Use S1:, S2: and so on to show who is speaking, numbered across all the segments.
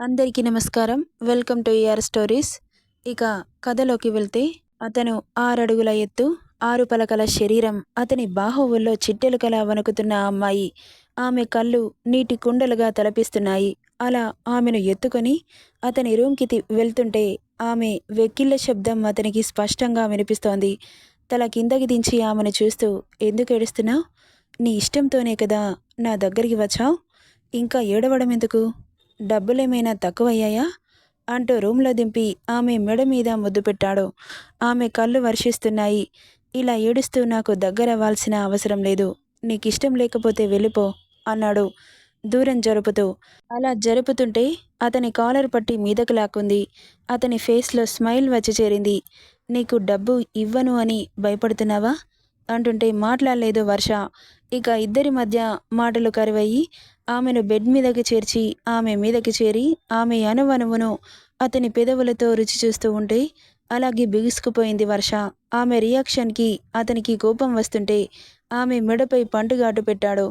S1: అందరికీ నమస్కారం. Welcome to AR stories. ఇక కథలోకి వెళ్తే అతను ఆరడుగుల ఎత్తు ఆరు పలకల శరీరం అతని బాహువుల్లో చిట్టెలుకలా వణుకుతున్న అమ్మాయి. ఆమె కళ్ళు నీటి కుండలుగా తలపిస్తున్నాయి. అలా ఆమెను ఎత్తుకొని అతని రూమ్కి తి- వెళ్తుంటే ఆమె వెక్కిళ్ళ శబ్దం అతనికి స్పష్టంగా వినిపిస్తోంది. తల కిందకి దించి ఆమెను చూస్తూ ఎందుకు ఏడుస్తున్నావు? నీ ఇష్టంతోనే కదా నా దగ్గరికి వచ్చావు? ఇంకా ఏడవడం ఎందుకు? డబ్బులేమైనా తక్కువయ్యాయా? అంటూ రూమ్లో దింపి ఆమె మెడ మీద ముద్దు పెట్టాడు. ఆమె కళ్ళు వర్షిస్తున్నాయి. ఇలా ఏడుస్తూ నాకు దగ్గరవ్వాల్సిన అవసరం లేదు. నీకిష్టం లేకపోతే వెళ్ళిపో అన్నాడు. దూరం జరుపుతూ. అలా జరుపుతుంటే అతని కాలర్ పట్టి మీదకు లాక్కుంది. అతని ఫేస్లో స్మైల్ వచ్చి చేరింది. నీకు డబ్బు ఇవ్వను అని భయపడుతున్నావా? అంటుంటే మాట్లాడలేదు వర్ష. ఇక ఇద్దరి మధ్య మాటలు కరువయ్యి ఆమెను బెడ్ మీదకి చేర్చి ఆమె మీదకి చేరి ఆమె అనువనువును అతని పెదవులతో రుచి చూస్తూ ఉంటే అలాగే బిగుసుకుపోయింది వర్ష. ఆమె రియాక్షన్కి అతనికి కోపం వస్తుంటే ఆమె మెడపై పంటుగాటు పెట్టాడు.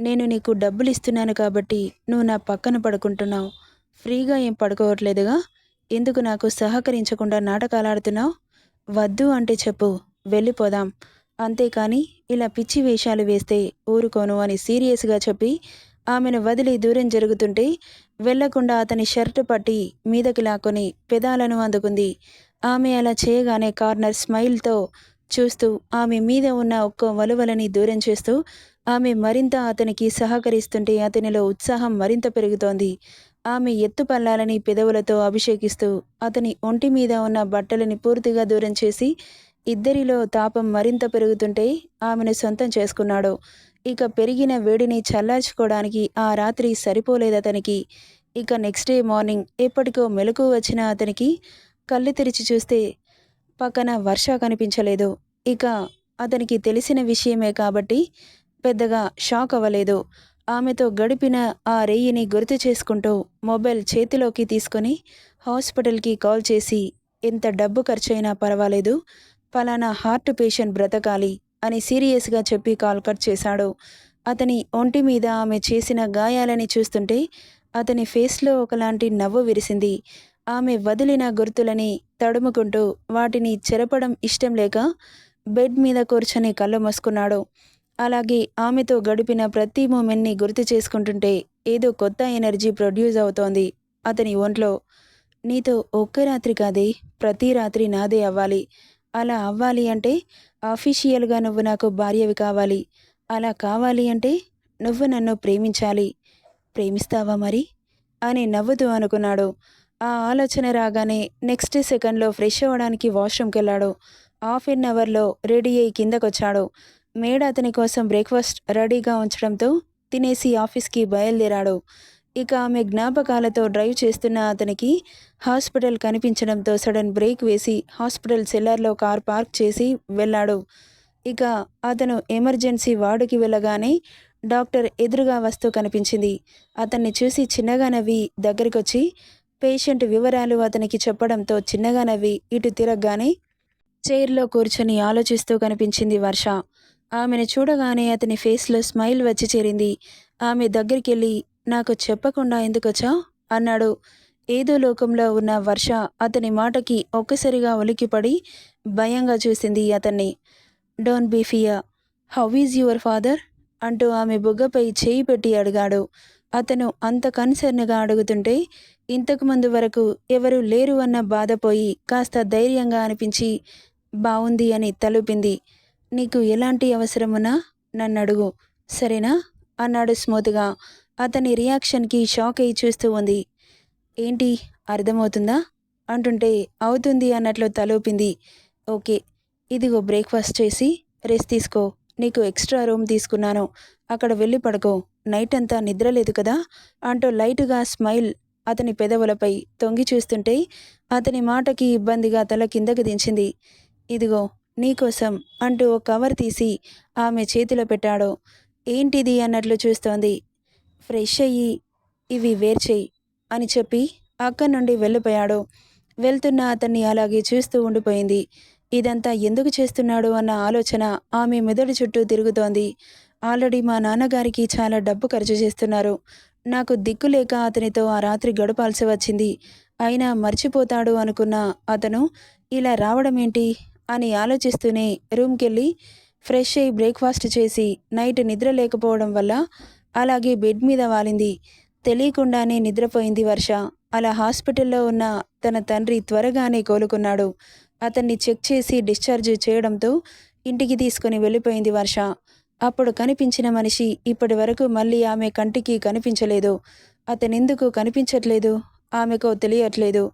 S1: నేను నీకు డబ్బులు ఇస్తున్నాను కాబట్టి నువ్వు నా పక్కన పడుకుంటున్నావు. ఫ్రీగా ఏం పడుకోవట్లేదుగా? ఎందుకు నాకు సహకరించకుండా నాటకాలాడుతున్నావు? వద్దు అంటే చెప్పు. వెళ్ళిపోదాం. అంతేకాని ఇలా పిచ్చి వేషాలు వేస్తే ఊరుకోను అని సీరియస్గా చెప్పి ఆమెను వదిలి దూరం జరుగుతుంటే వెళ్ళకుండా అతని షర్టు పట్టి మీదకి లాక్కొని పెదాలను అందుకుంది. ఆమె అలా చేయగానే కార్నర్ స్మైల్తో చూస్తూ ఆమె మీద ఉన్న ఒక్కో వలువలని దూరం చేస్తూ ఆమె మరింత అతనికి సహకరిస్తుంటే అతనిలో ఉత్సాహం మరింత పెరుగుతోంది. ఆమె ఎత్తుపల్లాలని పెదవులతో అభిషేకిస్తూ అతని ఒంటి మీద ఉన్న బట్టలని పూర్తిగా దూరం చేసి ఇద్దరిలో తాపం మరింత పెరుగుతుంటే ఆమెను సొంతం చేసుకున్నాడు. ఇక పెరిగిన వేడిని చల్లార్చుకోవడానికి ఆ రాత్రి సరిపోలేదు అతనికి. ఇక నెక్స్ట్ డే మార్నింగ్ ఎప్పటికో మెలకు వచ్చిన అతనికి కళ్ళు తెరిచి చూస్తే పక్కన వర్ష కనిపించలేదు. ఇక అతనికి తెలిసిన విషయమే కాబట్టి పెద్దగా షాక్ అవ్వలేదు. ఆమెతో గడిపిన ఆ రేయిని గుర్తు చేసుకుంటూ మొబైల్ చేతిలోకి తీసుకొని హాస్పిటల్కి కాల్ చేసి ఎంత డబ్బు ఖర్చయినా పర్వాలేదు. ఫలానా హార్ట్ పేషెంట్ బ్రతకాలి అని సీరియస్గా చెప్పి కాల్ కట్ చేశాడు. అతని ఒంటి మీద ఆమె చేసిన గాయాలని చూస్తుంటే అతని ఫేస్లో ఒకలాంటి నవ్వు విరిసింది. ఆమె వదిలిన గుర్తులని తడుముకుంటూ వాటిని చెరపడం ఇష్టం లేక బెడ్ మీద కూర్చొని కళ్ళు మూసుకున్నాడు. అలాగే ఆమెతో గడిపిన ప్రతి మూమెంట్ని గుర్తు చేసుకుంటుంటే ఏదో కొత్త ఎనర్జీ ప్రొడ్యూస్ అవుతోంది అతని ఒంట్లో. నీతో ఒక్క రాత్రి కాదే ప్రతి రాత్రి నాదే అవ్వాలి. అలా అవ్వాలి అంటే అఫీషియల్గా నువ్వు నాకు భార్యవి కావాలి. అలా కావాలి అంటే నువ్వు నన్ను ప్రేమించాలి. ప్రేమిస్తావా మరి? అని నవ్వుతూ అనుకున్నాడు. ఆ ఆలోచన రాగానే నెక్స్ట్ సెకండ్లో ఫ్రెష్ అవ్వడానికి వాష్రూమ్కి వెళ్ళాడు హాఫ్ ఎన్ అవర్లో రెడీ అయ్యి కిందకొచ్చాడు. మేడ అతని కోసం బ్రేక్ఫాస్ట్ రెడీగా ఉంచడంతో తినేసి ఆఫీస్కి బయలుదేరాడు. ఇక ఆమె జ్ఞాపకాలతో డ్రైవ్ చేస్తున్న అతనికి హాస్పిటల్ కనిపించడంతో సడన్ బ్రేక్ వేసి హాస్పిటల్ సెల్లార్లో కార్ పార్క్ చేసి వెళ్ళాడు. ఇక అతను ఎమర్జెన్సీ వార్డుకి వెళ్ళగానే డాక్టర్ ఎదురుగా వస్తూ కనిపించింది. అతన్ని చూసి చిన్నగా నవ్వి దగ్గరికొచ్చి పేషెంట్ వివరాలు అతనికి చెప్పడంతో చిన్నగా నవ్వి ఇటు తిరగగానే చైర్లో కూర్చొని ఆలోచిస్తూ కనిపించింది వర్ష. ఆమెను చూడగానే అతని ఫేస్లో స్మైల్ వచ్చి చేరింది. ఆమె దగ్గరికి వెళ్ళి నాకు చెప్పకుండా ఎందుకొచ్చావు అన్నాడు. ఏదో లోకంలో ఉన్న వర్ష అతని మాటకి ఒక్కసారిగా ఒలికిపడి భయంగా చూసింది అతన్ని. Don't be fear how is your father అంటూ ఆమె బుగ్గపై చేయి పెట్టి అడిగాడు. అతను అంత కన్సర్న్గా అడుగుతుంటే ఇంతకు ముందు వరకు ఎవరు లేరు అన్న బాధపోయి కాస్త ధైర్యంగా అనిపించి బావుంది అని తలుపింది. నీకు ఎలాంటి అవసరమున్నా నన్ను అడుగు సరేనా? అన్నాడు స్మూత్గా. అతని రియాక్షన్కి షాక్ అయి చూస్తూ ఉంది. ఏంటి? అర్థమవుతుందా? అంటుంటే అవుతుంది అన్నట్లు తలూపింది. ఓకే ఇదిగో బ్రేక్ఫాస్ట్ చేసి రెస్ట్ తీసుకో. నీకు ఎక్స్ట్రా రూమ్ తీసుకున్నాను. అక్కడ వెళ్ళి పడుకో. నైట్ అంతా నిద్ర లేదు కదా? అంటూ లైట్గా స్మైల్ అతని పెదవులపై తొంగి చూస్తుంటే అతని మాటకి ఇబ్బందిగా తల కిందకి దించింది. ఇదిగో నీకోసం అంటూ ఓ కవర్ తీసి ఆమె చేతిలో పెట్టాడు. ఏంటిది? అన్నట్లు చూస్తోంది. ఫ్రెష్ అయ్యి ఇవి వేర్ చెయ్యి అని చెప్పి అక్కడి నుండి వెళ్ళిపోయాడు. వెళ్తున్న అతన్ని అలాగే చూస్తూ ఉండిపోయింది. ఇదంతా ఎందుకు చేస్తున్నాడు అన్న ఆలోచన ఆమె మెదడు చుట్టూ తిరుగుతోంది. ఆల్రెడీ మా నాన్నగారికి చాలా డబ్బు ఖర్చు చేస్తున్నారు. నాకు దిక్కు లేక అతనితో ఆ రాత్రి గడపాల్సి వచ్చింది. అయినా మర్చిపోతాడు అనుకున్న అతను ఇలా రావడం ఏంటి? అని ఆలోచిస్తూనే రూమ్కెళ్ళి ఫ్రెష్ అయ్యి బ్రేక్ఫాస్ట్ చేసి నైట్ నిద్ర లేకపోవడం వల్ల అలాగే బెడ్ మీద వాలింది. తెలియకుండానే నిద్రపోయింది వర్ష. అలా హాస్పిటల్లో ఉన్న తన తండ్రి త్వరగానే కోలుకున్నాడు. అతన్ని చెక్ చేసి డిశ్చార్జ్ చేయడంతో ఇంటికి తీసుకుని వెళ్ళిపోయింది వర్ష. అప్పుడు కనిపించిన మనిషి ఇప్పటి వరకు మళ్ళీ ఆమె కంటికి కనిపించలేదు. అతనెందుకు కనిపించట్లేదు? ఆమెకు తెలియట్లేదు.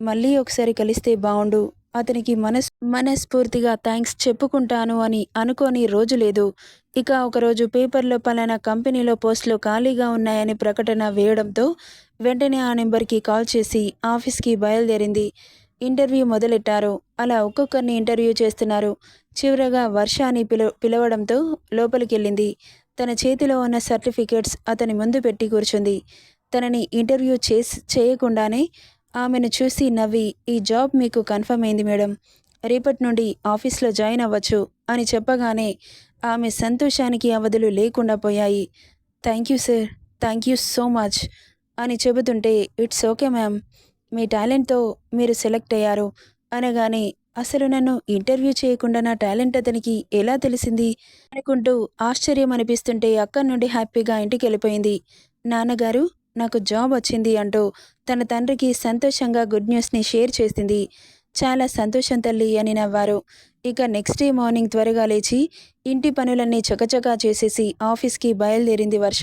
S1: మళ్ళీ ఒకసారి కలిస్తే బావుండు. అతనికి మనస్ మనస్ఫూర్తిగా థ్యాంక్స్ చెప్పుకుంటాను అని అనుకోని రోజు లేదు. ఇక ఒకరోజు పేపర్లో పలానా కంపెనీలో పోస్టులు ఖాళీగా ఉన్నాయని ప్రకటన వేయడంతో వెంటనే ఆ నెంబర్కి కాల్ చేసి ఆఫీస్కి బయలుదేరింది. ఇంటర్వ్యూ మొదలెట్టారు. అలా ఒక్కొక్కరిని ఇంటర్వ్యూ చేస్తున్నారు. చివరగా వర్ష అని పిల పిలవడంతో లోపలికెళ్ళింది. తన చేతిలో ఉన్న సర్టిఫికేట్స్ అతని ముందు పెట్టి కూర్చుంది. తనని ఇంటర్వ్యూ చేసి చేయకుండానే ఆమెను చూసి నవ్వి ఈ జాబ్ మీకు కన్ఫర్మ్ అయింది మేడం. రేపటి నుండి ఆఫీస్లో జాయిన్ అవ్వచ్చు అని చెప్పగానే ఆమె సంతోషానికి అవధులు లేకుండా పోయాయి. Thank you sir. Thank you so much అని చెబుతుంటే ఇట్స్ ఓకే మ్యామ్. మీ టాలెంట్తో మీరు సెలెక్ట్ అయ్యారు. అనగానే అసలు నన్ను ఇంటర్వ్యూ చేయకుండా నా టాలెంట్ అతనికి ఎలా తెలిసింది? అనుకుంటూ ఆశ్చర్యం అనిపిస్తుంటే అక్కడి నుండి హ్యాపీగా ఇంటికి వెళ్ళిపోయింది నాన్నగారు నాకు జాబ్ వచ్చింది అంటూ తన తండ్రికి సంతోషంగా గుడ్ న్యూస్ని షేర్ చేసింది. చాలా సంతోషం తల్లి అని నవ్వారు. ఇక నెక్స్ట్ డే మార్నింగ్ త్వరగా లేచి ఇంటి పనులన్నీ చకచకా చేసేసి ఆఫీస్కి బయలుదేరింది వర్ష.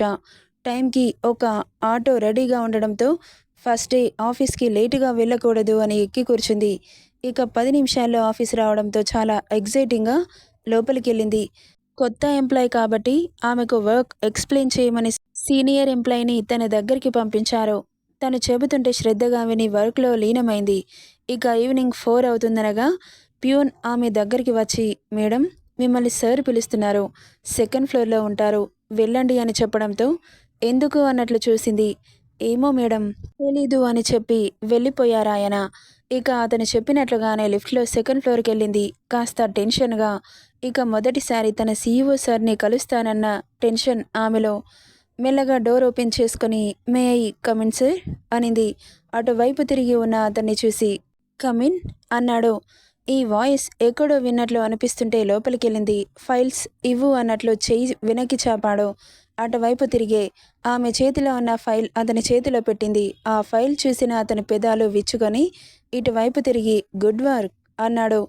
S1: టైంకి ఒక ఆటో రెడీగా ఉండడంతో ఫస్ట్ డే ఆఫీస్కి లేటుగా వెళ్ళకూడదు అని ఎక్కి కూర్చుంది. ఇక పది నిమిషాల్లో ఆఫీస్ రావడంతో చాలా ఎగ్జైటింగ్గా లోపలికి వెళ్ళింది కొత్త ఎంప్లాయ్ కాబట్టి ఆమెకు వర్క్ ఎక్స్ప్లెయిన్ చేయమని సీనియర్ ఎంప్లాయీని తన దగ్గరికి పంపించారు. తను చెబుతుంటే శ్రద్ధగా విని వర్క్లో లీనమైంది. ఇక ఈవినింగ్ ఫోర్ అవుతుందనగా ప్యూన్ ఆమె దగ్గరికి వచ్చి మేడం మిమ్మల్ని సార్ పిలుస్తున్నారు. సెకండ్ ఫ్లోర్లో ఉంటారు. వెళ్ళండి అని చెప్పడంతో ఎందుకు అన్నట్లు చూసింది. ఏమో మేడం. తెలీదు అని చెప్పి వెళ్ళిపోయారాయన ఇక అతను చెప్పినట్లుగానే లిఫ్ట్లో సెకండ్ ఫ్లోర్కి వెళ్ళింది కాస్త టెన్షన్గా. ఇక మొదటిసారి తన సీఈఓ సార్ని కలుస్తానన్న టెన్షన్ ఆమెలో. మెల్లగా డోర్ ఓపెన్ చేసుకుని మే ఐ కమిన్ సార్? అనింది. అటువైపు తిరిగి ఉన్న అతన్ని చూసి కమిన్ అన్నాడు. ఈ వాయిస్ ఎక్కడో విన్నట్లు అనిపిస్తుంటే లోపలికెళ్ళింది. ఫైల్స్ ఇవ్వు అన్నట్లు చేయి వెనక్కి చాపాడు. అటువైపు తిరిగే ఆమె చేతిలో ఉన్న ఫైల్ అతని చేతిలో పెట్టింది. ఆ ఫైల్ చూసిన అతని పెదాలు విచ్చుకొని ఇటువైపు తిరిగి గుడ్ వర్క్ అన్నాడు.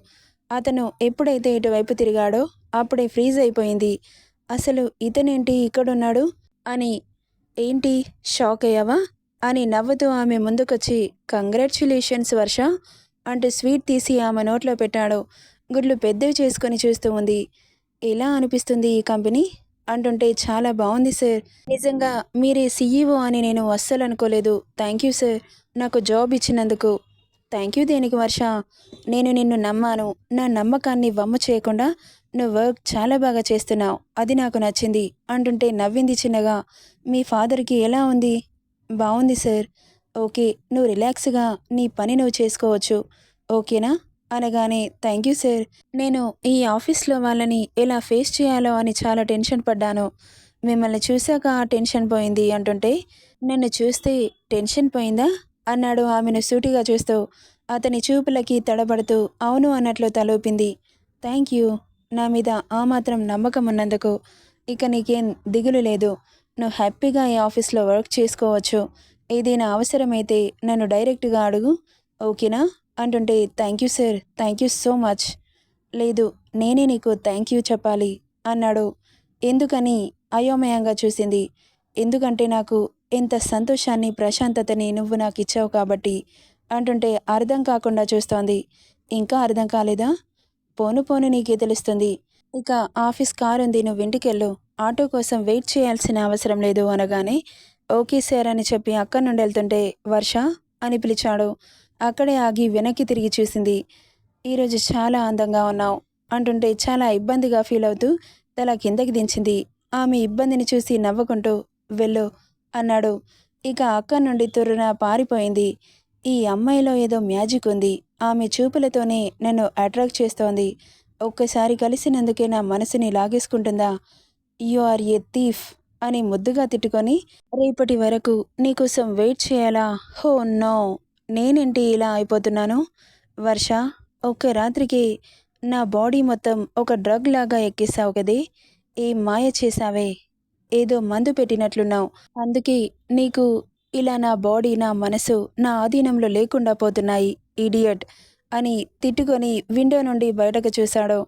S1: అతను ఎప్పుడైతే ఇటువైపు తిరిగాడో అప్పుడే ఫ్రీజ్ అయిపోయింది. అసలు ఇతనేంటి ఇక్కడున్నాడు? అని ఏంటి షాక్ అయ్యావా? అని నవ్వుతూ ఆమె ముందుకొచ్చి కంగ్రాచ్యులేషన్స్ వర్ష అంటూ స్వీట్ తీసి ఆమె నోట్లో పెట్టాడు గుడ్లు పెద్దవి చేసుకొని చూస్తూ ఉంది. ఎలా అనిపిస్తుంది ఈ కంపెనీ? అంటుంటే చాలా బాగుంది సార్. నిజంగా మీరే సీఈఓ అని నేను అస్సలు అనుకోలేదు. Thank you sir. నాకు జాబ్ ఇచ్చినందుకు. థ్యాంక్ యూ దేనికి వర్ష? నేను నిన్ను నమ్మాను. నా నమ్మకాన్ని వమ్ము చేయకుండా నువ్వు వర్క్ చాలా బాగా చేస్తున్నావు. అది నాకు నచ్చింది. అంటుంటే నవ్వింది చిన్నగా. మీ ఫాదర్కి ఎలా ఉంది? బాగుంది సార్. ఓకే నువ్వు రిలాక్స్గా నీ పని నువ్వు చేసుకోవచ్చు. ఓకేనా? అనగానే థ్యాంక్ యూ సార్. నేను ఈ ఆఫీస్లో వాళ్ళని ఎలా ఫేస్ చేయాలో అని చాలా టెన్షన్ పడ్డాను. మిమ్మల్ని చూశాక ఆ టెన్షన్ పోయింది అంటుంటే నన్ను చూస్తే టెన్షన్ పోయిందా? అన్నాడు ఆమెను సూటిగా చూస్తూ. అతని చూపులకి తడబడుతూ అవును అన్నట్లు తలూపింది. Thank you. నా మీద ఆ మాత్రం నమ్మకం ఉన్నందుకు. ఇక నీకేం దిగులు లేదు. నువ్వు హ్యాపీగా ఈ ఆఫీస్లో వర్క్ చేసుకోవచ్చు. ఏదైనా అవసరమైతే నన్ను డైరెక్ట్గా అడుగు ఓకేనా? అంటుంటే thank you sir thank you so much. లేదు నేనే నీకు థ్యాంక్ యూ చెప్పాలి అన్నాడు. ఎందుకని అయోమయంగా చూసింది. ఎందుకంటే నాకు ఎంత సంతోషాన్ని ప్రశాంతతని నువ్వు నాకు ఇచ్చావు కాబట్టి అంటుంటే అర్థం కాకుండా చూస్తోంది. ఇంకా అర్థం కాలేదా? పోను పోను నీకే తెలుస్తుంది. ఇక ఆఫీస్ కార్ ఉంది నువ్వు ఇంటికెళ్ళు. ఆటో కోసం వెయిట్ చేయాల్సిన అవసరం లేదు అనగానే ఓకే సార్ అని చెప్పి అక్కడి నుండి వెళ్తుంటే వర్ష అని పిలిచాడు. అక్కడే ఆగి వెనక్కి తిరిగి చూసింది ఈరోజు చాలా అందంగా ఉన్నావు అంటుంటే చాలా ఇబ్బందిగా ఫీల్ అవుతూ తల కిందకి దించింది. ఆమె ఇబ్బందిని చూసి నవ్వుకుంటూ వెళ్ళు అన్నాడు. ఇక అక్కడి నుండి తుర్రున పారిపోయింది. ఈ అమ్మాయిలో ఏదో మ్యాజిక్ ఉంది. ఆమె చూపులతోనే నన్ను అట్రాక్ట్ చేస్తోంది. ఒక్కసారి కలిసినందుకే నా మనసుని లాగేసుకుంటుందా? You are a thief. అని ముద్దుగా తిట్టుకొని రేపటి వరకు నీకోసం వెయిట్ చేయాలా? హో నో. నేనేంటి ఇలా అయిపోతున్నాను? వర్ష ఒక రాత్రికి నా బాడీ మొత్తం ఒక డ్రగ్ లాగా ఎక్కిస్తావు కదే. ఏం మాయ చేశావే? ఏదో మందు పెట్టినట్లున్నావు. అందుకే నీకు ఇలా నా బాడీ నా మనసు నా ఆధీనంలో లేకుండా పోతున్నాయి ఇడియట్ అని తిట్టుకొని విండో నుండి బయటకు చూశాడు.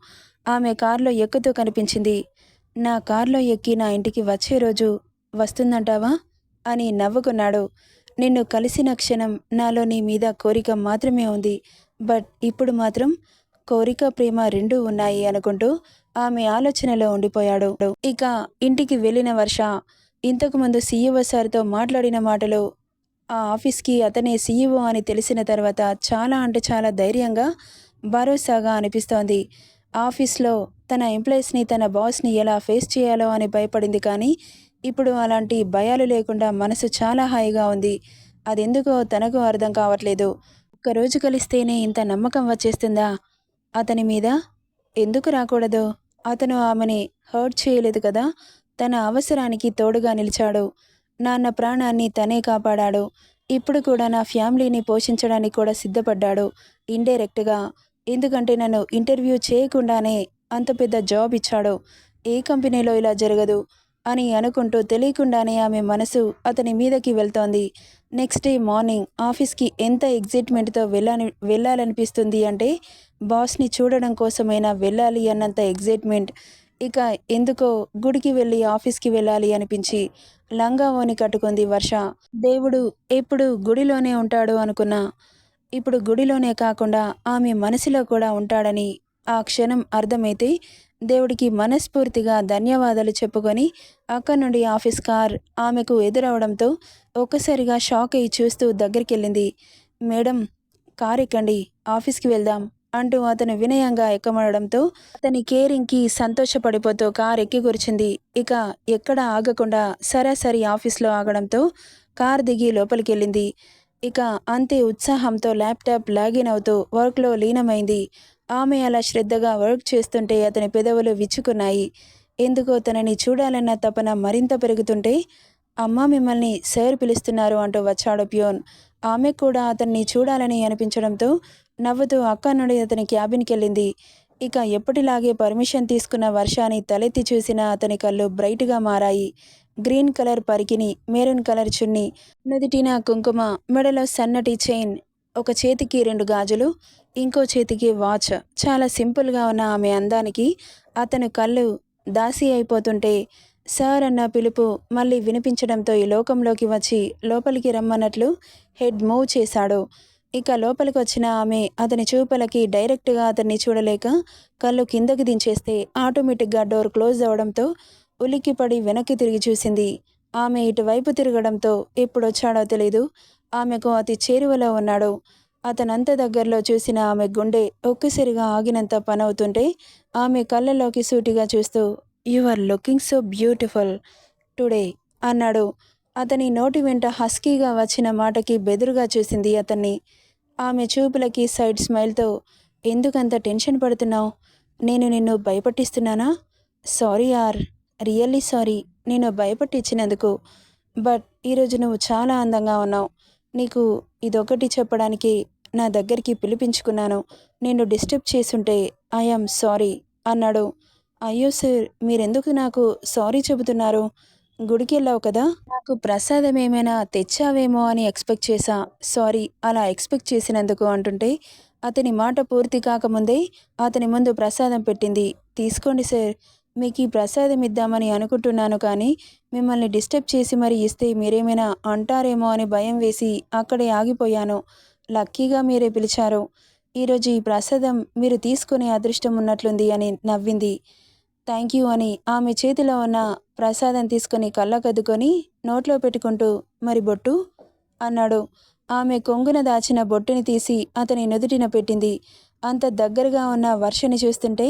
S1: ఆమె కారులో ఎక్కుతూ కనిపించింది. నా కారులో ఎక్కి నా ఇంటికి వచ్చే రోజు వస్తుందంటావా? అని నవ్వుకున్నాడు. నిన్ను కలిసిన క్షణం నాలో నీ మీద కోరిక మాత్రమే ఉంది. బట్ ఇప్పుడు మాత్రం కోరిక ప్రేమ రెండూ ఉన్నాయి అనుకుంటూ ఆమె ఆలోచనలో ఉండిపోయాడు. ఇక ఇంటికి వెళ్ళిన వర్ష ఇంతకుముందు సీఈఓ సార్తో మాట్లాడిన మాటలు ఆ ఆఫీస్కి అతనే సీఈఓ అని తెలిసిన తర్వాత చాలా అంటే చాలా ధైర్యంగా భరోసాగా అనిపిస్తోంది. ఆఫీస్లో తన ఎంప్లాయీస్ని తన బాస్ని ఎలా ఫేస్ చేయాలో అని భయపడింది కానీ ఇప్పుడు అలాంటి భయాలు లేకుండా మనసు చాలా హాయిగా ఉంది. అదెందుకో తనకు అర్థం కావట్లేదు. ఒక్కరోజు కలిస్తేనే ఇంత నమ్మకం వచ్చేస్తుందా? అతని మీద? ఎందుకు రాకూడదు? అతను ఆమెని హర్ట్ చేయలేదు కదా? తన అవసరానికి తోడుగా నిలిచాడు. నాన్న ప్రాణాన్ని తనే కాపాడాడు. ఇప్పుడు కూడా నా ఫ్యామిలీని పోషించడానికి కూడా సిద్ధపడ్డాడు. ఇండైరెక్ట్గా. ఎందుకంటే నన్ను ఇంటర్వ్యూ చేయకుండానే అంత పెద్ద జాబ్ ఇచ్చాడో? ఏ కంపెనీలో ఇలా జరగదు? అని అనుకుంటూ తెలియకుండానే ఆమె మనసు అతని మీదకి వెళ్తోంది. నెక్స్ట్ డే మార్నింగ్ ఆఫీస్కి ఎంత ఎగ్జైట్మెంట్తో వెళ్ళాని వెళ్ళాలనిపిస్తుంది అంటే బాస్ని చూడడం కోసమైనా వెళ్ళాలి అన్నంత ఎగ్జైట్మెంట్ ఇక ఎందుకో గుడికి వెళ్ళి ఆఫీస్కి వెళ్ళాలి అనిపించి లంగా కట్టుకుంది వర్ష. దేవుడు ఎప్పుడు గుడిలోనే ఉంటాడు అనుకున్నా. ఇప్పుడు గుడిలోనే కాకుండా ఆమె మనసులో కూడా ఉంటాడని ఆ క్షణం అర్థమైతే దేవుడికి మనస్ఫూర్తిగా ధన్యవాదాలు చెప్పుకొని అక్కడి నుండి ఆఫీస్ కార్ ఆమెకు ఎదురవడంతో ఒక్కసారిగా షాక్ అయి చూస్తూ దగ్గరికి వెళ్ళింది మేడం కార్ ఎక్కండి ఆఫీస్కి వెళ్దాం అంటూ అతను వినయంగా ఎక్కమడడంతో అతని కేరింగ్కి సంతోషపడిపోతూ కార్ ఎక్కి కూర్చుంది. ఇక ఎక్కడ ఆగకుండా సరాసరి ఆఫీస్లో ఆగడంతో కార్ దిగి లోపలికి వెళ్ళింది ఇక అంతే ఉత్సాహంతో ల్యాప్టాప్ లాగిన్ అవుతూ వర్క్లో లీనమైంది. ఆమె అలా శ్రద్ధగా వర్క్ చేస్తుంటే అతని పెదవులు విచ్చుకున్నాయి. ఎందుకో తనని చూడాలన్న తపన మరింత పెరుగుతుంటే అమ్మ మిమ్మల్ని సార్ పిలుస్తున్నారు అంటూ వచ్చాడు ప్యోన్. ఆమె కూడా అతన్ని చూడాలని అనిపించడంతో నవ్వుతూ అక్క నుండి అతని క్యాబిన్కి వెళ్ళింది. ఇక ఎప్పటిలాగే పర్మిషన్ తీసుకున్న వర్షాన్ని తలెత్తి చూసిన అతని కళ్ళు బ్రైట్గా మారాయి. గ్రీన్ కలర్ పరికిని మెరూన్ కలర్ చున్ని నుదిటిన కుంకుమ మెడలో సన్నటి చైన్ ఒక చేతికి రెండు గాజులు ఇంకో చేతికి వాచ్. చాలా సింపుల్గా ఉన్న ఆమె అందానికి అతను కళ్ళు దాసి అయిపోతుంటే సార్ అన్న పిలుపు మళ్ళీ వినిపించడంతో ఈ లోకంలోకి వచ్చి లోపలికి రమ్మన్నట్లు హెడ్ మూవ్ చేశాడు. ఇక లోపలికి వచ్చిన ఆమె అతని చూపులకి డైరెక్ట్గా అతన్ని చూడలేక కళ్ళు కిందకి దించేస్తే ఆటోమేటిక్గా డోర్ క్లోజ్ అవడంతో ఉలిక్కిపడి వెనక్కి తిరిగి చూసింది. ఆమె ఇటువైపు తిరగడంతో ఎప్పుడొచ్చాడో తెలీదు. ఆమెకు అతి చేరువలో ఉన్నాడు. అతనంత దగ్గరలో చూసిన ఆమె గుండె ఒక్కసారిగా ఆగినంత పనవుతుంటే ఆమె కళ్ళలోకి సూటిగా చూస్తూ you are looking so beautiful today అన్నాడు. అతని నోటి వెంట హస్కీగా వచ్చిన మాటకి బెదురుగా చూసింది అతన్ని. ఆమె చూపులకి సైడ్ స్మైల్తో ఎందుకంత టెన్షన్ పడుతున్నావు? నేను నిన్ను భయపట్టిస్తున్నానా? సారీ ఆర్ రియల్లీ సారీ నేను భయపట్టించినందుకు. బట్ ఈరోజు నువ్వు చాలా అందంగా ఉన్నావు. నీకు ఇదొకటి చెప్పడానికి నా దగ్గరికి పిలిపించుకున్నాను. నేను డిస్టర్బ్ చేసుంటే ఐఎమ్ సారీ అన్నాడు. అయ్యో సార్ మీరెందుకు నాకు సారీ చెబుతున్నారు? గుడికి వెళ్ళావు కదా? నాకు ప్రసాదం ఏమైనా తెచ్చావేమో అని ఎక్స్పెక్ట్ చేశా. సారీ అలా ఎక్స్పెక్ట్ చేసినందుకు అంటుంటే అతని మాట పూర్తి కాకముందే అతని ముందు ప్రసాదం పెట్టింది. తీసుకోండి సార్ మీకు ఈ ప్రసాదం ఇద్దామని అనుకుంటున్నాను కానీ మిమ్మల్ని డిస్టర్బ్ చేసి మరి ఇస్తే మీరేమైనా అంటారేమో అని భయం వేసి అక్కడే ఆగిపోయాను. లక్కీగా మీరే పిలిచారు. ఈరోజు ఈ ప్రసాదం మీరు తీసుకునే అదృష్టం ఉన్నట్లుంది అని నవ్వింది. థ్యాంక్ యూ అని ఆమె చేతిలో ఉన్న ప్రసాదం తీసుకొని కళ్ళకద్దుకొని నోట్లో పెట్టుకుంటూ మరి బొట్టు? అన్నాడు. ఆమె కొంగున దాచిన బొట్టుని తీసి అతని నుదుటిన పెట్టింది. అంత దగ్గరగా ఉన్న వర్షని చూస్తుంటే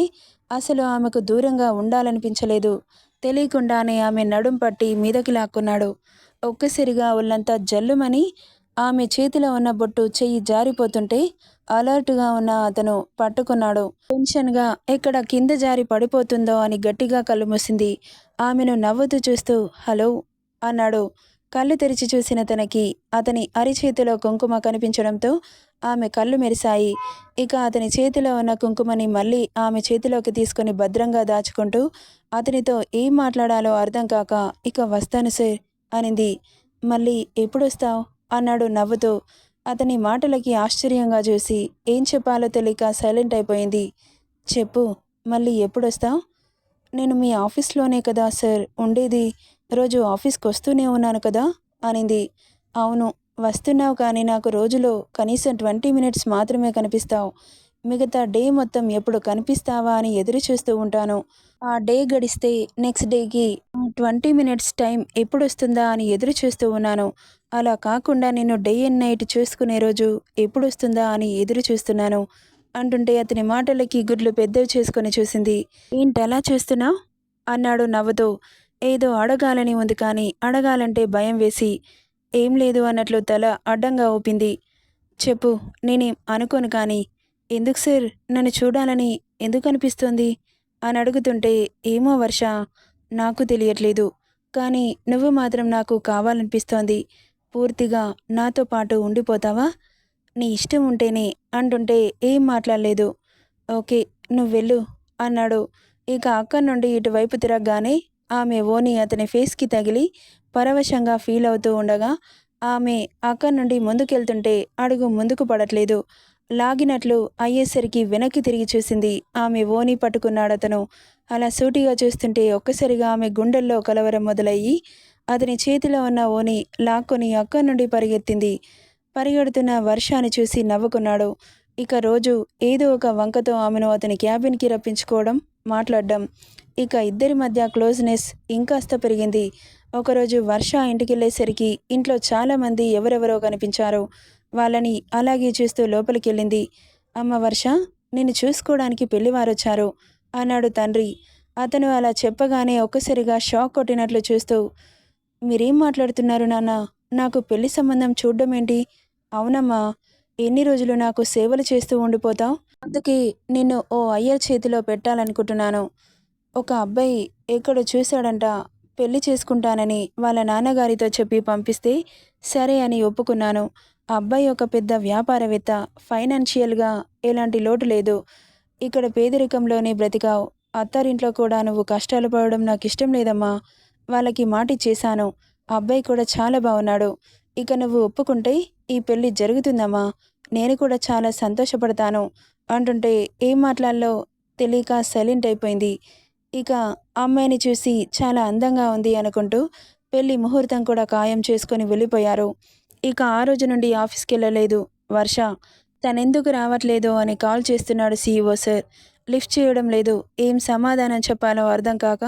S1: అసలు ఆమెకు దూరంగా ఉండాలనిపించలేదు. తెలియకుండానే ఆమె నడుం పట్టి మీదకి లాక్కున్నాడు. ఒక్కసారిగా ఒళ్ళంతా జల్లుమని ఆమె చేతిలో ఉన్న బొట్టు చెయ్యి జారిపోతుంటే అలర్ట్గా ఉన్న అతను పట్టుకున్నాడు. టెన్షన్గా ఎక్కడ కింద జారి పడిపోతుందో అని గట్టిగా కళ్ళు మూసింది. ఆమెను నవ్వుతూ చూస్తూ హలో అన్నాడు. కళ్ళు తెరిచి చూసిన తనకి అతని అరిచేతిలో కుంకుమ కనిపించడంతో ఆమె కళ్ళు మెరిశాయి. ఇక అతని చేతిలో ఉన్న కుంకుమని మళ్ళీ ఆమె చేతిలోకి తీసుకొని భద్రంగా దాచుకుంటూ అతనితో ఏం మాట్లాడాలో అర్థం కాక ఇక వస్తాను సార్ అనింది. మళ్ళీ ఎప్పుడొస్తావు? అన్నాడు నవ్వుతూ. అతని మాటలకి ఆశ్చర్యంగా చూసి ఏం చెప్పాలో తెలియక సైలెంట్ అయిపోయింది. చెప్పు మళ్ళీ ఎప్పుడొస్తావు? నేను మీ ఆఫీస్లోనే కదా సార్ ఉండేది. రోజు ఆఫీస్కి వస్తూనే ఉన్నాను కదా అనింది. అవును వస్తున్నావు కానీ నాకు రోజులో కనీసం ట్వంటీ మినిట్స్ మాత్రమే కనిపిస్తావు. మిగతా డే మొత్తం ఎప్పుడు కనిపిస్తావా అని ఎదురు చూస్తూ ఉంటాను. ఆ డే గడిస్తే నెక్స్ట్ డేకి ట్వంటీ మినిట్స్ టైం ఎప్పుడు వస్తుందా అని ఎదురు చూస్తూ ఉన్నాను. అలా కాకుండా నేను డే అండ్ నైట్ చూసుకునే రోజు ఎప్పుడు వస్తుందా అని ఎదురు చూస్తున్నాను అంటుంటే అతని మాటలకి గుడ్లు పెద్దవి చేసుకొని చూసింది. ఏంటలా అలా చూస్తున్నావు? అన్నాడు నవ్వుతూ. ఏదో అడగాలని ఉంది కానీ అడగాలంటే భయం వేసి ఏం లేదు అన్నట్లు తల అడ్డంగా ఊపింది. చెప్పు నేనేం అనుకోను కానీ ఎందుకు సార్? నన్ను చూడాలని ఎందుకు అనిపిస్తోంది? అని అడుగుతుంటే ఏమో వర్ష నాకు తెలియట్లేదు. కానీ నువ్వు మాత్రం నాకు కావాలనిపిస్తోంది. పూర్తిగా నాతో పాటు ఉండిపోతావా? నీ ఇష్టం ఉంటేనే అంటుంటే ఏం మాట్లాడలేదు. ఓకే నువ్వు వెళ్ళు అన్నాడు. ఇక అక్కడి నుండి ఇటువైపు తిరగగానే ఆమె ఓని అతని ఫేస్కి తగిలి పరవశంగా ఫీల్ అవుతూ ఉండగా ఆమె అక్కడి నుండి ముందుకెళ్తుంటే అడుగు ముందుకు పడట్లేదు. లాగినట్లు అయ్యేసరికి వెనక్కి తిరిగి చూసింది ఆమె ఓని పట్టుకున్నాడతను. అలా సూటిగా చూస్తుంటే ఒక్కసారిగా ఆమె గుండెల్లో కలవరం మొదలయ్యి అతని చేతిలో ఉన్న ఓని లాక్కొని అక్కడి నుండి పరిగెత్తింది. పరిగెడుతున్న వర్షాన్ని చూసి నవ్వుకున్నాడు. ఇక రోజు ఏదో ఒక వంకతో ఆమెను అతని క్యాబిన్కి రప్పించుకోవడం మాట్లాడడం. ఇక ఇద్దరి మధ్య క్లోజ్నెస్ ఇంకాస్త పెరిగింది. ఒకరోజు వర్ష ఇంటికెళ్ళేసరికి ఇంట్లో చాలామంది ఎవరెవరో కనిపించారు. వాళ్ళని అలాగే చూస్తూ లోపలికి వెళ్ళింది అమ్మ వర్ష నిన్ను చూసుకోవడానికి పెళ్ళివారొచ్చారు అన్నాడు తండ్రి. అతను అలా చెప్పగానే ఒక్కసారిగా షాక్ కొట్టినట్లు చూస్తూ మీరేం మాట్లాడుతున్నారు నాన్న? నాకు పెళ్ళి సంబంధం చూడడం ఏంటి? అవునమ్మా. ఎన్ని రోజులు నాకు సేవలు చేస్తూ ఉండిపోతావు? అందుకే నిన్ను ఓ అయ్యర్ చేతిలో పెట్టాలనుకుంటున్నాను. ఒక అబ్బాయి ఎక్కడో చూశాడంట పెళ్ళి చేసుకుంటానని వాళ్ళ నాన్నగారితో చెప్పి పంపిస్తే సరే అని ఒప్పుకున్నాను. అబ్బాయి ఒక పెద్ద వ్యాపారవేత్త ఫైనాన్షియల్గా ఎలాంటి లోటు లేదు. ఇక్కడ పేదరికంలోనే బ్రతికావు. అత్తారింట్లో కూడా నువ్వు కష్టాలు పడడం నాకు ఇష్టం లేదమ్మా. వాళ్ళకి మాట ఇచ్చేశాను అబ్బాయి కూడా చాలా బాగున్నాడు ఇక నువ్వు ఒప్పుకుంటే ఈ పెళ్ళి జరుగుతుందమ్మా. నేను కూడా చాలా సంతోషపడతాను. అంటుంటే ఏం మాట్లాడాలో తెలియక సైలెంట్ అయిపోయింది. ఇక అమ్మాయిని చూసి చాలా అందంగా ఉంది అనుకుంటూ పెళ్ళి ముహూర్తం కూడా ఖాయం చేసుకొని వెళ్ళిపోయారు. ఇక ఆ రోజు నుండి ఆఫీస్కి వెళ్ళలేదు. వర్ష తనెందుకు రావట్లేదో అని కాల్ చేస్తున్నాడు సీఈఓ సార్. లిఫ్ట్ చేయడం లేదు. ఏం సమాధానం చెప్పాలో అర్థం కాక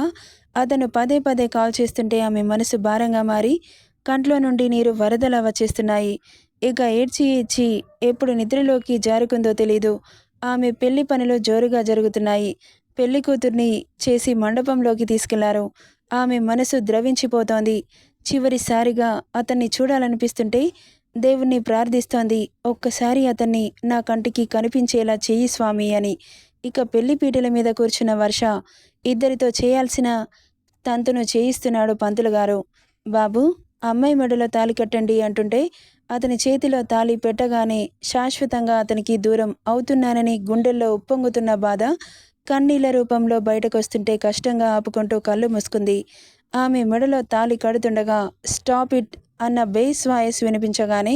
S1: అతను పదే పదే కాల్ చేస్తుంటే ఆమె మనసు భారంగా మారి కంట్లో నుండి నీరు వరదలా వచ్చేస్తున్నాయి ఇక ఏడ్చి ఏడ్చి ఎప్పుడు నిద్రలోకి జారుకుందో తెలీదు. ఆమె పెళ్ళి పనులు జోరుగా జరుగుతున్నాయి. పెళ్ళి కూతుర్ని చేసి మండపంలోకి తీసుకెళ్ళారు. ఆమె మనసు ద్రవించిపోతోంది. చివరిసారిగా అతన్ని చూడాలనిపిస్తుంటే దేవుణ్ణి ప్రార్థిస్తోంది. ఒక్కసారి అతన్ని నా కంటికి కనిపించేలా చెయ్యి స్వామి అని. ఇక పెళ్ళి పీటల మీద కూర్చున్న వర్ష ఇద్దరితో చేయాల్సిన తంతును చేయిస్తున్నాడు పంతులు గారు. బాబు అమ్మాయి మెడలో తాలి కట్టండి అంటుంటే అతని చేతిలో తాళి పెట్టగానే శాశ్వతంగా అతనికి దూరం అవుతున్నానని గుండెల్లో ఉప్పొంగుతున్న బాధ కన్నీళ్ళ రూపంలో బయటకొస్తుంటే కష్టంగా ఆపుకుంటూ కళ్ళు మూసుకుంది. ఆమె మెడలో తాలి కడుతుండగా స్టాప్ ఇట్ అన్న బేస్ వాయిస్ వినిపించగానే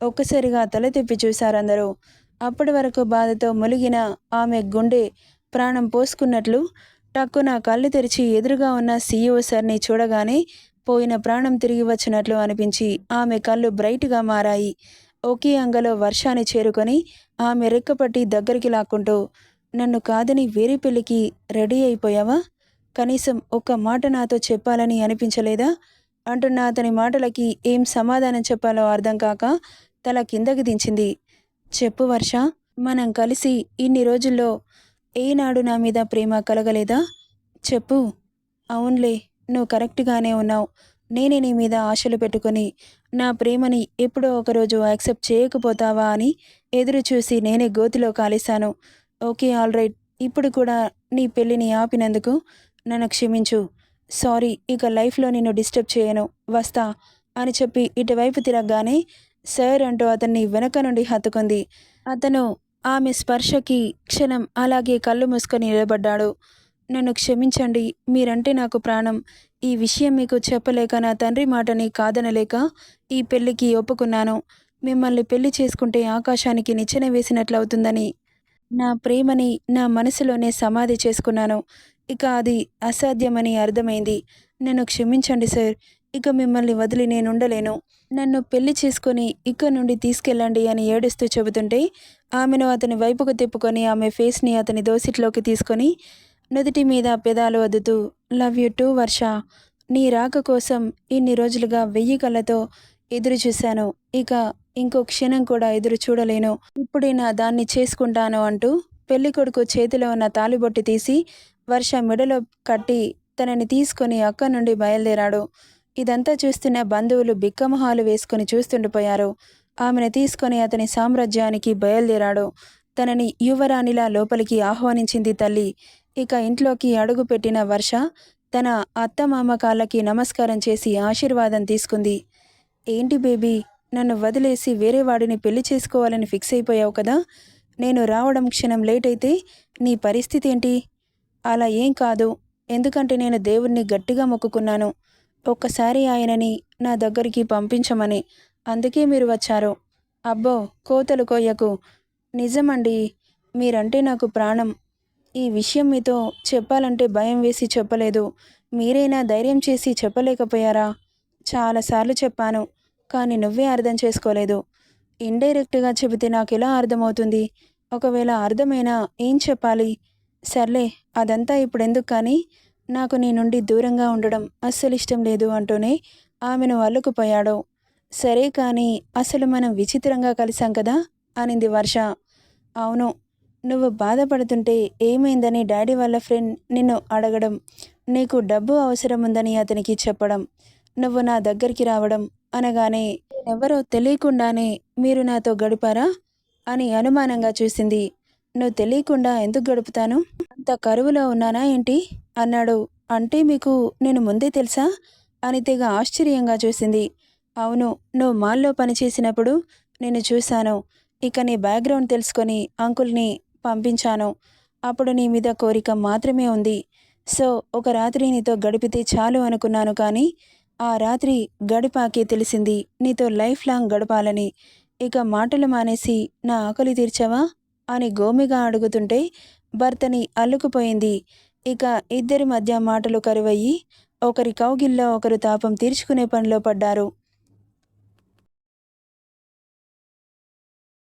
S1: ఒక్కసారిగా తల తిప్పి చూశారందరూ. అప్పటి వరకు బాధతో ములిగిన ఆమె గుండె ప్రాణం పోసుకున్నట్లు టక్కు నా కళ్ళు తెరిచి ఎదురుగా ఉన్న సీఈఓ సార్ని చూడగానే పోయిన ప్రాణం తిరిగి వచ్చినట్లు అనిపించి ఆమె కళ్ళు బ్రైట్గా మారాయి. ఒకే అంగలో వర్షాన్ని చేరుకొని ఆమె రెక్కపట్టి దగ్గరికి లాక్కుంటూ నన్ను కాదని వేరే పెళ్ళికి రెడీ అయిపోయావా? కనీసం ఒక్క మాట నాతో చెప్పాలని అనిపించలేదా అంటున్న అతని మాటలకి ఏం సమాధానం చెప్పాలో అర్థం కాక తల కిందకి దించింది. చెప్పు వర్ష మనం కలిసి ఇన్ని రోజుల్లో ఏనాడు నా మీద ప్రేమ కలగలేదా? చెప్పు. అవునులే నువ్వు కరెక్ట్గానే ఉన్నావు. నేనే నీ మీద ఆశలు పెట్టుకొని నా ప్రేమని ఎప్పుడో ఒకరోజు యాక్సెప్ట్ చేయకపోతావా అని ఎదురు చూసి నేనే గోతిలో కాలేశాను. Okay all right. ఇప్పుడు కూడా నీ పెళ్ళిని ఆపినందుకు నన్ను క్షమించు. సారీ ఇక లైఫ్లో నిన్ను డిస్టర్బ్ చేయను. వస్తా అని చెప్పి ఇటువైపు తిరగగానే సార్ అంటూ అతన్ని వెనక నుండి హత్తుకుంది. అతను ఆమె స్పర్శకి క్షణం అలాగే కళ్ళు మూసుకొని నిలబడ్డాడు. నన్ను క్షమించండి మీరంటే నాకు ప్రాణం. ఈ విషయం మీకు చెప్పలేక నా తండ్రి మాటని కాదనలేక ఈ పెళ్ళికి ఒప్పుకున్నాను. మిమ్మల్ని పెళ్ళి చేసుకుంటే ఆకాశానికి నిచ్చెన వేసినట్లవుతుందని. నా ప్రేమని నా మనసులోనే సమాధి చేసుకున్నాను. ఇక అది అసాధ్యమని అర్థమైంది. నన్ను క్షమించండి సార్. ఇక మిమ్మల్ని వదిలి నేను ఉండలేను నన్ను పెళ్ళి చేసుకొని ఇక్కడ నుండి తీసుకెళ్ళండి అని ఏడుస్తూ చెబుతుంటే ఆమెను అతని వైపుకు తిప్పుకొని ఆమె ఫేస్ని అతని దోసిట్లోకి తీసుకొని నుదుటి మీద పెదాలు అదుతూ లవ్ యు టూ వర్ష. నీ రాక కోసం ఇన్ని రోజులుగా వెయ్యి కళ్ళతో ఎదురు చూశాను. ఇక ఇంకో క్షణం కూడా ఎదురు చూడలేను. ఇప్పుడైనా దాన్ని చేసుకుంటాను అంటూ పెళ్ళి కొడుకు చేతిలో ఉన్న తాలిబొట్టి తీసి వర్ష మెడలో కట్టి తనని తీసుకొని అక్క నుండి బయలుదేరాడు. ఇదంతా చూస్తున్న బంధువులు బిక్కమొహాలు వేసుకుని చూస్తుండిపోయారు. ఆమెను తీసుకొని అతని సామ్రాజ్యానికి బయలుదేరాడు. తనని యువరాణిలా లోపలికి ఆహ్వానించింది తల్లి. ఇక ఇంట్లోకి అడుగు పెట్టిన వర్ష తన అత్తమామ కాళ్ళకి నమస్కారం చేసి ఆశీర్వాదం తీసుకుంది. ఏంటి బేబీ నన్ను వదిలేసి వేరే వాడిని పెళ్ళి చేసుకోవాలని ఫిక్స్ అయిపోయావు కదా? నేను రావడం క్షణం లేట్ అయితే నీ పరిస్థితి ఏంటి? అలా ఏం కాదు. ఎందుకంటే నేను దేవుణ్ణి గట్టిగా మొక్కుకున్నాను. ఒక్కసారి ఆయనని నా దగ్గరికి పంపించమని అందుకే మీరు వచ్చారు. అబ్బో కోతలు కొయ్యకు నిజమండి మీరంటే నాకు ప్రాణం. ఈ విషయం మీతో చెప్పాలంటే భయం వేసి చెప్పలేదు. మీరైనా ధైర్యం చేసి చెప్పలేకపోయారా? చాలాసార్లు చెప్పాను కానీ నువ్వే అర్థం చేసుకోలేదు. ఇండైరెక్ట్గా చెబితే నాకు ఎలా అర్థమవుతుంది? ఒకవేళ అర్థమైనా ఏం చెప్పాలి? సర్లే అదంతా ఇప్పుడెందుకు కానీ నాకు నీ నుండి దూరంగా ఉండడం అస్సలు ఇష్టం లేదు అంటూనే ఆమెను అల్లుకుపోయాడు. సరే కానీ అసలు మనం విచిత్రంగా కలిసాం కదా? అనింది వర్ష. అవును. నువ్వు బాధపడుతుంటే ఏమైందని డాడీ వాళ్ళ ఫ్రెండ్ నిన్ను అడగడం నీకు డబ్బు అవసరం ఉందని అతనికి చెప్పడం నువ్వు నా దగ్గరికి రావడం అనగానే ఎవరో తెలియకుండానే మీరు నాతో గడిపారా? అని అనుమానంగా చూసింది. నువ్వు తెలియకుండా ఎందుకు గడుపుతాను? అంత కరువులో ఉన్నానా ఏంటి? అన్నాడు. అంటే మీకు నేను ముందే తెలుసా? అని తెగ ఆశ్చర్యంగా చూసింది. అవును నువ్వు మాల్లో పనిచేసినప్పుడు నేను చూశాను. ఇక నీ బ్యాక్గ్రౌండ్ తెలుసుకొని అంకుల్ని పంపించాను. అప్పుడు నీ మీద కోరిక మాత్రమే ఉంది. సో ఒక రాత్రి నీతో గడిపితే చాలు అనుకున్నాను కానీ ఆ రాత్రి గడిపాకే తెలిసింది నీతో లైఫ్ లాంగ్ గడపాలని. ఇక మాటలు మానేసి నా ఆకలి తీర్చావా? అని గోమిగా అడుగుతుంటే భర్తని అల్లుకుపోయింది. ఇక ఇద్దరి మధ్య మాటలు కరువయ్యి ఒకరి కౌగిల్లో ఒకరు తాపం తీర్చుకునే పనిలో పడ్డారు.